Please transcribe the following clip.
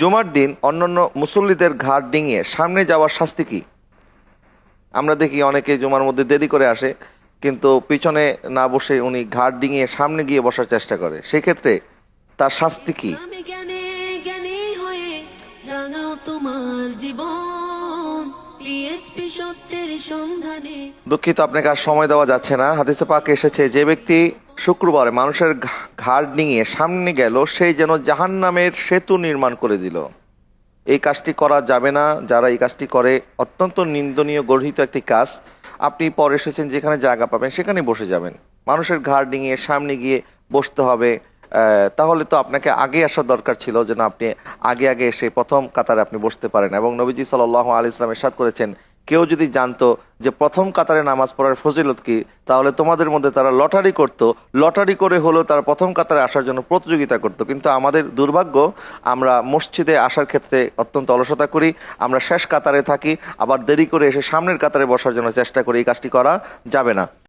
জুমার দিন অন্যান্য মুসল্লিদের ঘাট ডিঙিয়ে সামনে যাওয়ার শাস্তি কি? আমরা দেখি অনেকে জুমার মধ্যে দেরি করে আসে, কিন্তু পিছনে না বসে উনি ঘাট ডিঙিয়ে সামনে গিয়ে বসার চেষ্টা করে। সেক্ষেত্রে তার শাস্তি কি? তোমার জীবন। দুঃখিত, আপনাকে আর সময় দেওয়া যাচ্ছে না। হাদিসে পাকে এসেছে যে ব্যক্তি শুক্রবারে মানুষের ঘা- ঘাড় ডিঙিয়ে সামনে গেল সেই যেন জাহান্নামের সেতু নির্মাণ করে দিল। এই কাজটি করা যাবে না। যারা এই কাজটি করে, অত্যন্ত নিন্দনীয়, গর্হিত একটি কাজ। আপনি পরে এসেছেন যেখানে জায়গা পাবেন সেখানে বসে যাবেন। মানুষের ঘাড় ডিঙিয়ে সামনে গিয়ে বসতে হবে। তাহলে তো আপনাকে আগে আসার দরকার ছিল যেন আপনি আগে আগে এসে প্রথম কাতারে আপনি বসতে পারেন। এবং নবীজি সাল আলি ইসলাম এরশাদ করেছেন কেউ যদি জানতো যে প্রথম কাতারে নামাজ পড়ার ফজিলত কি, তাহলে তোমাদের মধ্যে তারা লটারি করত। লটারি করে হলেও তারা প্রথম কাতারে আসার জন্য প্রতিযোগিতা করত। কিন্তু আমাদের দুর্ভাগ্য, আমরা মসজিদে আসার ক্ষেত্রে অত্যন্ত অলসতা করি, আমরা শেষ কাতারে থাকি, আবার দেরি করে এসে সামনের কাতারে বসার জন্য চেষ্টা করি, এই কাজটি করা যাবে না।